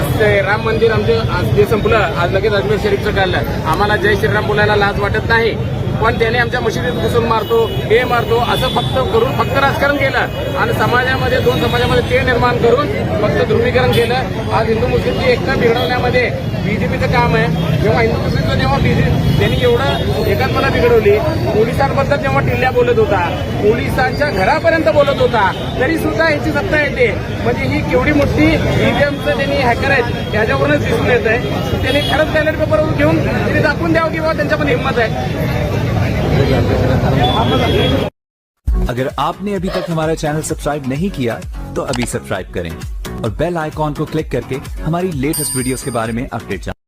राम मंदिर आमचं आज जे संपलं. आज लगेच अजमेर शरीफचं काढलं. आम्हाला जय श्रीराम बोलायला लाज वाटत नाही. पण त्याने आमच्या मशिदीत घुसून मारतो हे मारतो असं फक्त करून फक्त राजकारण केलं. आणि समाजामध्ये दोन समाजामध्ये ते निर्माण करून फक्त ध्रुवीकरण केलं. आज हिंदू मुस्लिमची एकता बिघडवण्यामध्ये बीजेपीचं काम आहे. जेव्हा हिंदू मुस्लिमचं जेव्हा बीजेपी त्यांनी एवढं एकात्मता बिघडवली. पोलिसांबद्दल जेव्हा टिल्ल्या बोलत होता पोलिसांच्या घरापर्यंत बोलत होता तरी सुद्धा याची सत्ता येते. म्हणजे ही केवढी मोठी ईव्हीएमचं त्यांनी हॅकर आहेत त्याच्यावरूनच दिसून येत आहे. त्यांनी पेपरवर घेऊन त्यांनी दाखवून द्यावं की बाबा त्यांच्या अगर आपने अभी तक हमारा चैनल सब्सक्राइब नहीं किया तो अभी सब्सक्राइब करें और बेल आइकॉन को क्लिक करके हमारी लेटेस्ट वीडियोस के बारे में अपडेट